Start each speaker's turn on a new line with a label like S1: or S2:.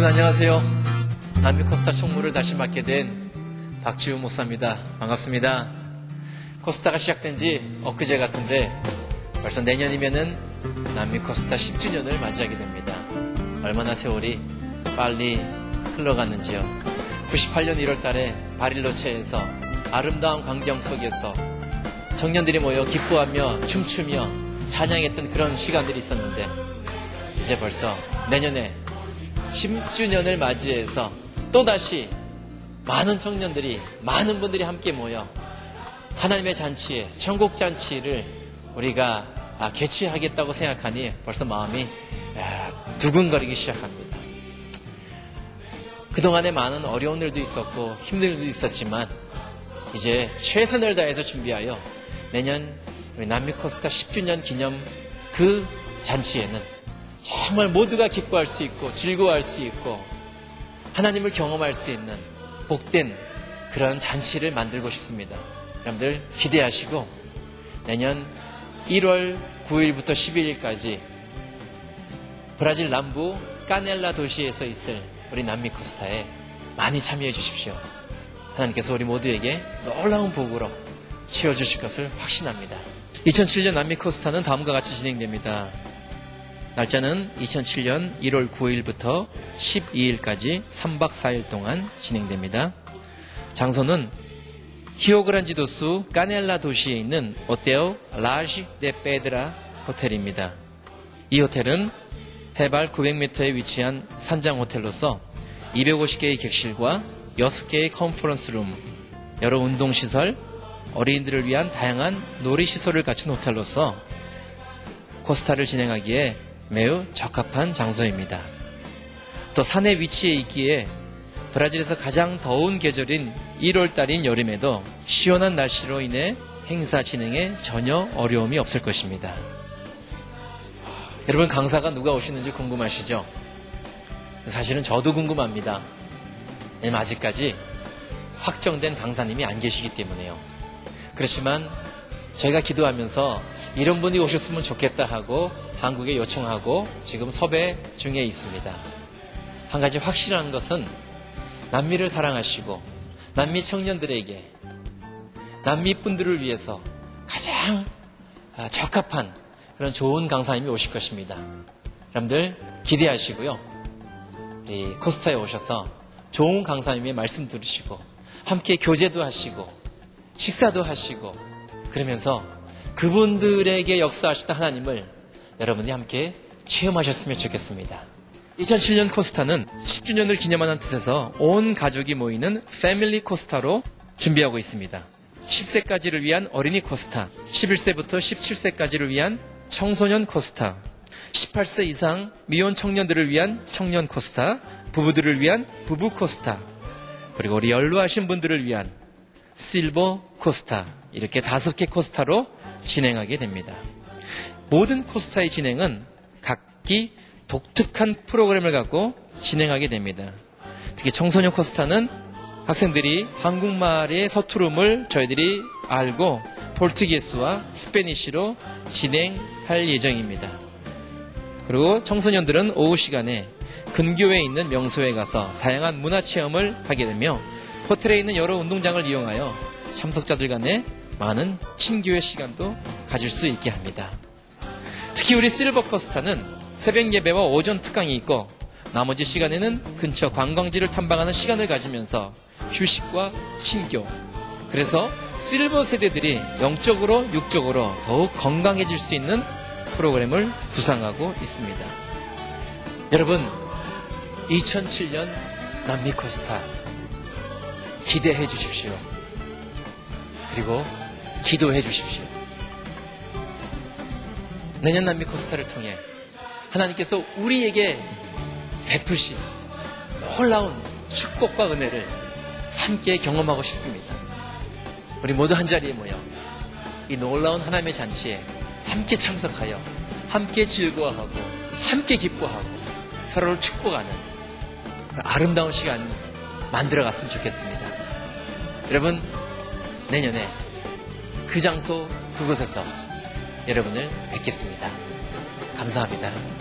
S1: 여러분 안녕하세요. 남미 코스타 총무를 다시 맡게 된 박지우 목사입니다. 반갑습니다. 코스타가 시작된 지 엊그제 같은데 벌써 내년이면은 남미 코스타 10주년을 맞이하게 됩니다. 얼마나 세월이 빨리 흘러갔는지요. 98년 1월 달에 바릴로체에서 아름다운 광경 속에서 청년들이 모여 기뻐하며 춤추며 찬양했던 그런 시간들이 있었는데 이제 벌써 내년에 10주년을 맞이해서 또다시 많은 청년들이 많은 분들이 함께 모여 하나님의 잔치에 천국 잔치를 우리가 아, 개최하겠다고 생각하니 벌써 마음이 아, 두근거리기 시작합니다. 그동안에 많은 어려운 일도 있었고 힘든 일도 있었지만 이제 최선을 다해서 준비하여 내년 우리 남미 코스타 10주년 기념 그 잔치에는 정말 모두가 기뻐할 수 있고 즐거워할 수 있고 하나님을 경험할 수 있는 복된 그런 잔치를 만들고 싶습니다. 여러분들 기대하시고 내년 1월 9일부터 12일까지 브라질 남부 까넬라 도시에서 있을 우리 남미 코스타에 많이 참여해 주십시오. 하나님께서 우리 모두에게 놀라운 복으로 채워주실 것을 확신합니다. 2007년 남미 코스타는 다음과 같이 진행됩니다. 날짜는 2007년 1월 9일부터 12일까지 3박 4일 동안 진행됩니다. 장소는 히오그란지도스 까넬라 도시에 있는 오테오 라지 데 페드라 호텔입니다. 이 호텔은 해발 900m에 위치한 산장 호텔로서 250개의 객실과 6개의 컨퍼런스 룸, 여러 운동시설, 어린이들을 위한 다양한 놀이시설을 갖춘 호텔로서 코스타를 진행하기에 매우 적합한 장소입니다. 또 산에 위치해 있기에 브라질에서 가장 더운 계절인 1월달인 여름에도 시원한 날씨로 인해 행사 진행에 전혀 어려움이 없을 것입니다. 여러분 강사가 누가 오시는지 궁금하시죠? 사실은 저도 궁금합니다. 아직까지 확정된 강사님이 안 계시기 때문에요. 그렇지만 저희가 기도하면서 이런 분이 오셨으면 좋겠다 하고 한국에 요청하고 지금 섭외 중에 있습니다. 한 가지 확실한 것은 남미를 사랑하시고 남미 청년들에게 남미 분들을 위해서 가장 적합한 그런 좋은 강사님이 오실 것입니다. 여러분들 기대하시고요. 우리 코스타에 오셔서 좋은 강사님의 말씀 들으시고 함께 교제도 하시고 식사도 하시고 그러면서 그분들에게 역사하셨던 하나님을 여러분이 함께 체험하셨으면 좋겠습니다. 2007년 코스타는 10주년을 기념하는 뜻에서 온 가족이 모이는 패밀리 코스타로 준비하고 있습니다. 10세까지를 위한 어린이 코스타, 11세부터 17세까지를 위한 청소년 코스타, 18세 이상 미혼 청년들을 위한 청년 코스타, 부부들을 위한 부부 코스타, 그리고 우리 연루하신 분들을 위한 실버 코스타, 이렇게 다섯 개 코스타로 진행하게 됩니다. 모든 코스타의 진행은 각기 독특한 프로그램을 갖고 진행하게 됩니다. 특히 청소년 코스타는 학생들이 한국말의 서투름을 저희들이 알고 폴트기스와 스페니쉬로 진행할 예정입니다. 그리고 청소년들은 오후 시간에 근교에 있는 명소에 가서 다양한 문화 체험을 하게 되며 호텔에 있는 여러 운동장을 이용하여 참석자들 간에 많은 친교의 시간도 가질 수 있게 합니다. 특히 우리 실버 코스타는 새벽 예배와 오전 특강이 있고 나머지 시간에는 근처 관광지를 탐방하는 시간을 가지면서 휴식과 친교. 그래서 실버 세대들이 영적으로 육적으로 더욱 건강해질 수 있는 프로그램을 구상하고 있습니다. 여러분, 2007년 남미 코스타 기대해 주십시오. 그리고 기도해 주십시오. 내년 남미 코스타를 통해 하나님께서 우리에게 베푸신 놀라운 축복과 은혜를 함께 경험하고 싶습니다. 우리 모두 한 자리에 모여 이 놀라운 하나님의 잔치에 함께 참석하여 함께 즐거워하고 함께 기뻐하고 서로를 축복하는 아름다운 시간 만들어 갔으면 좋겠습니다. 여러분 내년에 그 장소 그곳에서 여러분을 뵙겠습니다. 감사합니다.